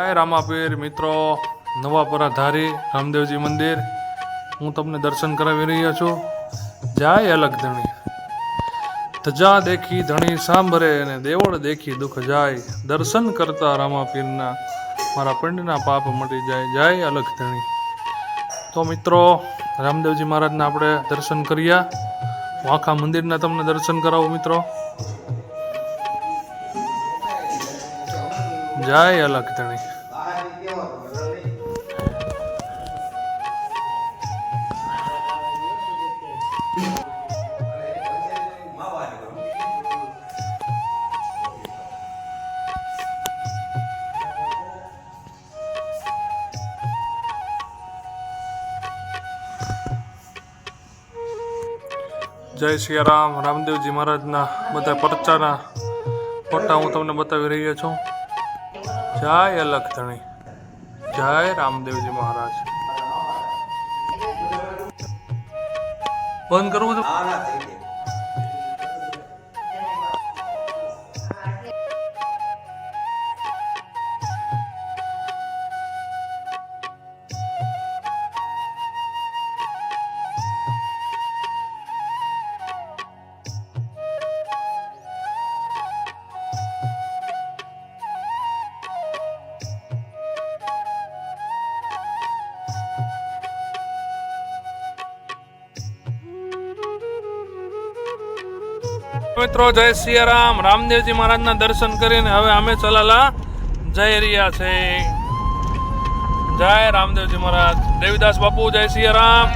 જય રામાપીર, મિત્રો. નવાપરા ધારી, રામદેવજી મંદિર. હું તમને દર્શન કરાવી રહ્યો છું. જય અલગ ધણી. ધજા દેખી ધણી સાંભરે અને દેવળ દેખી દુઃખ જાય. દર્શન કરતા રામાપીરના, મારા પિંડના પાપ મટી જાય. જય અલગ ધણી. તો મિત્રો, રામદેવજી મહારાજના આપણે દર્શન કર્યા. હું આખા મંદિરના તમને દર્શન કરાવું, મિત્રો. જય અલગ ધણી શ્રી રામ. રામદેવજી મહારાજના બધા પરચાના ફોટા હું તમને બતાવી રહ્યો છું. જય અલગ ધણી જય રામદેવજી મહારાજ. બંધ કરવું છે મિત્રો, જય સિયારામ. રામદેવજી મહારાજના દર્શન કરીને હવે અમે ચલાલા જઈ રહ્યા છે જય રામદેવજી મહારાજ. દેવીદાસ બાપુ જય સિયારામ.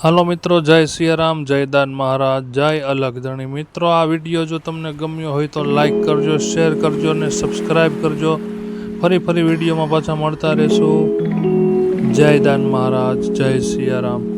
હાલો મિત્રો, જય સિયારામ જયદાન મહારાજ, જય અલગ ધણી. મિત્રો, આ વીડિયો જો તમને ગમ્યો હોય તો લાઈક કરજો શેર કરજો અને સબસ્ક્રાઈબ કરજો. ફરી ફરી વિડીયોમાં પાછા મળતા રહેશું. જયદાન મહારાજ, જય સિયારામ.